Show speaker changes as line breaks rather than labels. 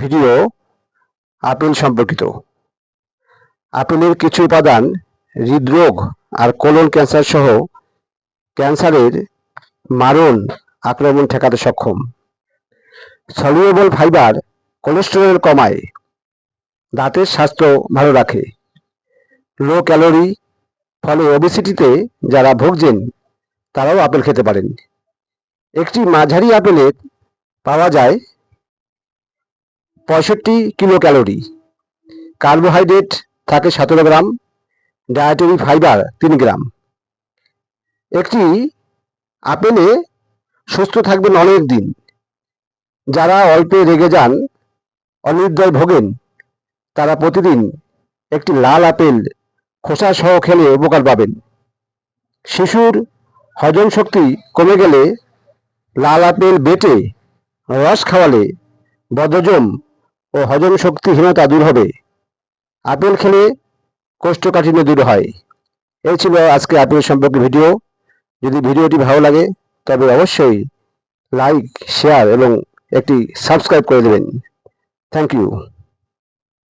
Video apple সম্পর্কিত। আপেলের কিছু উপাদান হৃদরোগ আর কোলন ক্যান্সার সহ ক্যান্সারের মারণ আক্রমণ ঠেকাতে সক্ষম। সলিউবল ফাইবার কোলেস্টেরল কমায়, দাঁতের স্বাস্থ্য ভালো রাখে। লো ক্যালোরি, ফলে ওবেসিটিতে যারা ভুগছেন, তারাও আপেল খেতে পারেন। একটি মাঝারি আপেলের পাওয়া যায় পঁয়ষট্টি কিলো ক্যালোরি কার্বোহাইড্রেট থাকে সতেরো গ্রাম, ডায়েটারি ফাইবার তিন গ্রাম। একটি আপেলে সুস্থ থাকবেন অনেক দিন। যারা অল্পে রেগে যান অনিদ্রায় ভোগেন, তারা প্রতিদিন একটি লাল আপেল খোসা সহ খেলে উপকার পাবেন। শিশুর হজম শক্তি কমে গেলে লাল আপেল বেটে রস খাওয়ালে বদহজম ও হজম শক্তিহীনতা দূর হবে। আপেল খেলে কোষ্ঠকাঠিন্য দূর হয়। এই ছিল আজকে আপেল সম্পর্কে ভিডিও। যদি ভিডিওটি ভালো লাগে, তবে অবশ্যই লাইক শেয়ার এবং একটি সাবস্ক্রাইব করে দেবেন। Thank you